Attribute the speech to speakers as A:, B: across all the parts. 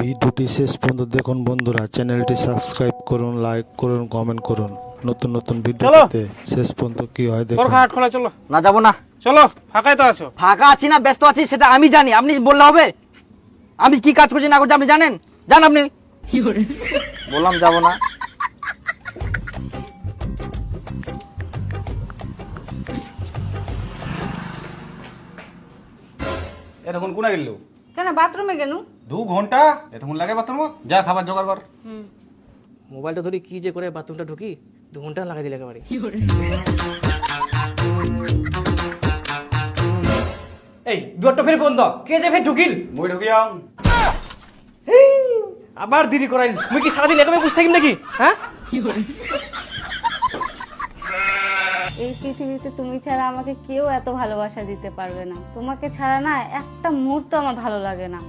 A: ভিডিওটি শেষ পর্যন্ত দেখুন বন্ধুরা। চ্যানেলটি সাবস্ক্রাইব করুন লাইক করুন কমেন্ট করুন। নতুন নতুন ভিডিও
B: চলো।
A: পেতে শেষ পর্যন্ত কি হয় দেখুন।
B: গোরখা হাট খোলা চলো।
C: না যাব না।
B: চলো ফাঁকাই তো আছো।
C: ফাঁকা আছি না ব্যস্ত আছি সেটা আমি জানি। আপনি বললে হবে? আমি কি কাজ করছি না করছি আপনি জানেন? জান আপনি। বললাম যাব না।
D: এতক্ষণ কোনা গেল?
E: কেন বাথরুমে গেলু
D: দু ঘণ্টা এতক্ষণ লাগে বাথরুম যা খাবার জোগাড় কর।
F: মোবাইলটা ধরে কি যে করে বাথরুমটা ঢুকি দু ঘণ্টা লাগাই দিলে একেবারে। এই দুয়ারটা ফের বন্ধ। কে যে ফের ঢুকিল?
D: মই ঢুকিয়াও
F: আবার দেরি করাই মুই কি সারাদিন একেবারে বুঝতে থাকিম নাকি? হ্যাঁ?
E: এই পৃথিবীতে তুমি ছাড়া আমাকে কেউ এত ভালোবাসা দিতে পারবে না। তোমাকে ছাড়া না একটা মুহূর্ত আমার ভালো লাগে না।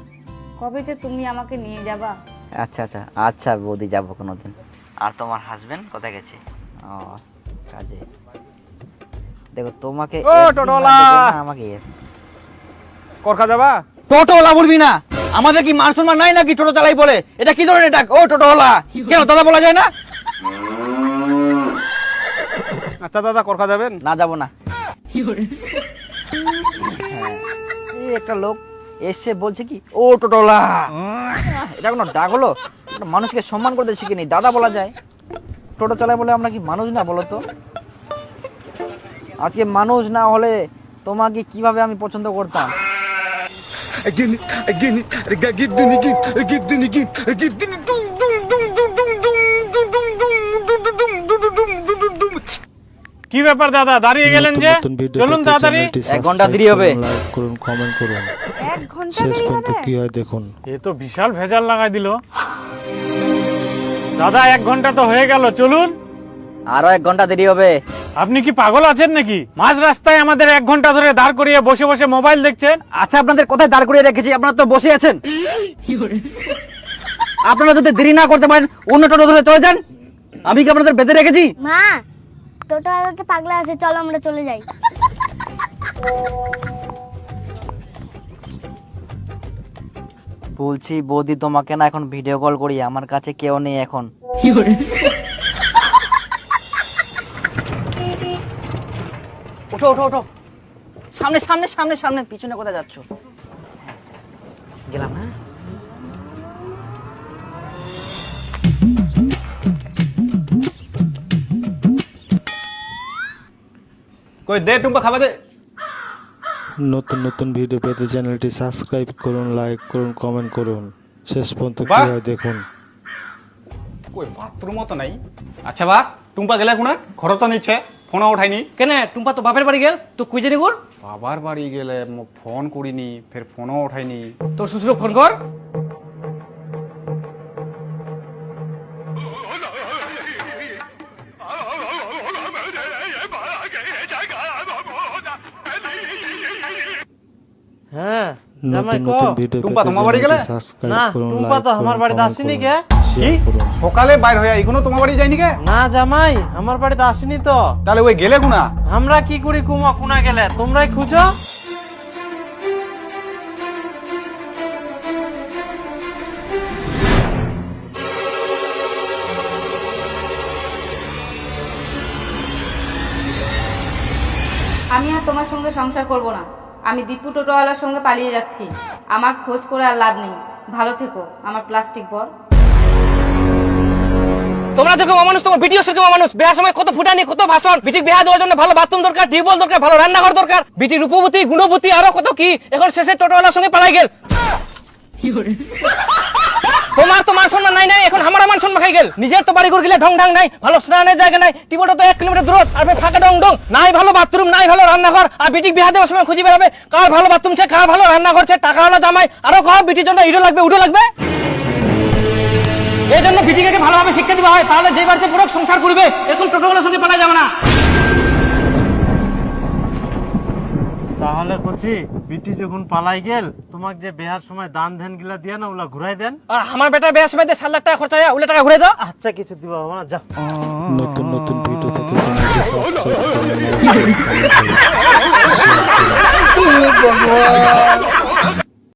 E: কবে যে তুমি আমাকে নিয়ে যাবা?
C: আচ্ছা আচ্ছা আচ্ছা বৌদি যাব কোনোদিন। আর তোমার হাজবেন্ড কোথায় গেছে? ও কাজে। দেখো তোমাকে
B: ও,
C: না, আমাকে
B: করখা যাবা?
C: টোটোওয়ালা বলবি না? আমাদের কি মান সম্মান নাই নাকি টোটো চালাই বলে? এটা কি ধরনের ডাক? ও টোটোওয়ালা! কেন দাদা বলা যায় না?
B: আচ্ছা দাদা করখা যাবেন
C: না যাব না হ্যাঁ, এই একটা লোক এসে বলছে কি ও টোটোলা এটা কোনো ডাক হলো মানুষকে সম্মান করতে শিখে শিখিনি দাদা বলা যায় টোটো চালায় বলে আমরা কি মানুষ না বলো তো আজকে মানুষ না হলে তোমাকে কীভাবে আমি পছন্দ করতাম
G: Again, again, again, again, again, again, again, dum dum
B: কি ব্যাপার দাদা? দাঁড়িয়ে গেলেন যে? চলুন তাড়াতাড়ি
C: এক
A: ঘণ্টা
C: দেরি হবে।
A: লাইক করুন কমেন্ট করুন।
E: এক ঘণ্টা
A: শেষ পর্যন্ত কি হয় দেখুন।
B: এ তো বিশাল ভেজাল লাগাই দিল। দাদা এক ঘণ্টা তো হয়ে গেল চলুন।
C: আরও এক ঘণ্টা দেরি হবে।
B: আপনি কি পাগল আছেন নাকি? মাঝ রাস্তায় আমাদের এক ঘণ্টা ধরে দাঁড় করিয়ে বসে বসে মোবাইল দেখছেন।
C: আচ্ছা আপনাদের কোথায় দাঁড় করিয়ে রেখেছি? আপনারা তো বসে আছেন। আপনারা যদি দেরি না করতে পারেন অন্য টোটো ধরে চলে যান। আমি কি আপনাদের বেঁধে রেখেছি?
H: মা পাগলা আছে চলো আমরা চলে যাই।
C: বলছি বৌদি তোমাকে না এখন ভিডিও কল করি আমার কাছে কেউ নেই এখন। ওঠো ওঠো ওঠো। সামনে সামনে সামনে সামনে পিছনে কোথায় যাচ্ছ? গেলাম হ্যাঁ।
D: কই দে টুম্পা খাবার দে।
A: নতুন নতুন ভিডিও পেতে চ্যানেলটি সাবস্ক্রাইব করুন লাইক করুন কমেন্ট করুন। শেষ পর্যন্ত কি
D: বাহ!
A: হয় দেখুন।
D: কই বাথরুম তো নাই। আচ্ছা বা টুম্পা গেলে কোনা ঘর তো নিচ্ছে ফোনও উঠাইনি
F: কেন টুম্পা তো বাপের বাড়ি গেল? তো কুই জানি কর
D: বাবার বাড়ি গেলে মোক ফোন করিনি ফের ফোনও উঠাইনি
F: তোর শ্বশুর ফোন কর।
I: হ্যাঁ
A: নতুন নতুন
D: টুম্পা তোমার বাড়ি গেলে?
I: না, টুম্পা তো আমার বাড়িতে আসেনি কে?
A: শেয়ার
D: সকালে বাইর হয়ে এখনও তোমার বাড়ি যায়নি কে
I: না জামাই আমার বাড়িতে আসেনি তো।
D: তাহলে ওই গেলে কোনা
I: আমরা কি করি কুমা কুনা গেলে? তোমরাই খুঁজো।
E: আমি আর তোমার সঙ্গে সংসার করব না। আমি দীপু টোটোওয়ালার সঙ্গে পালিয়ে যাচ্ছি। আমার খোঁজ করে আর লাভ নেই। ভালো থেকো আমার প্লাস্টিক বল
F: তোমরা যেরকম মানুষ তোমার বিটিও সেরকম মানুষ বিয়ার সময় কত ফুটানি কত ভাষণ বিটি বিয়া দেওয়ার জন্য ভালো বাথরুম দরকার টিউবওয়েল দরকার ভালো রান্নাঘর দরকার। বিটি রূপবতী গুণবতী আরও কত কি এখন শেষে টোটোওয়ালার সঙ্গে পালাই গেল। তোমার তো মান সম্মান নাই নাই, এখন আমার মান সম্মান খাই গেল। নিজের তো বাড়ি করে গেলে ঢং ঢং নাই, ভালো স্নানের জায়গা নাই, টিবোটা তো এক কিলোমিটার দূর আর ফাঁকা ডং ডং নাই ভালো বাথরুম, নাই ভালো রান্নাঘর, আর বিটি বিয়া দেওয়ার সময় খুঁজে বেড়াবে। কার ভালো বাথরুম ছে কার ভালো রান্নাঘর টাকা টাকাওয়ালা জামাই, আরও কহ বিটির জন্য ইডো লাগবে উডো লাগবে। এই জন্য বিটিকে ভালোভাবে শিক্ষা দিবা হয়, তাহলে যে বাড়িতে পুরো সংসার করবে এরকম টোটোগুলোর সঙ্গে পালা যাবে না।
I: তাহলে কচি বিটি যখন পালাই গেল তোমাক যে বেহার সময় দান ধ্যান গিলা দিয়া না ওলা ঘুরাই দেন।
F: আর আমার বেটা বেহার সময় যে সাত লাখ টাকা খরচা হয় উল্টা টাকা ঘুরে দাও।
I: আচ্ছা কিছু দিবা বাবা না যাও
A: নতুন নতুন ভিডিও পেতে চ্যানেলটি সাবস্ক্রাইব করুন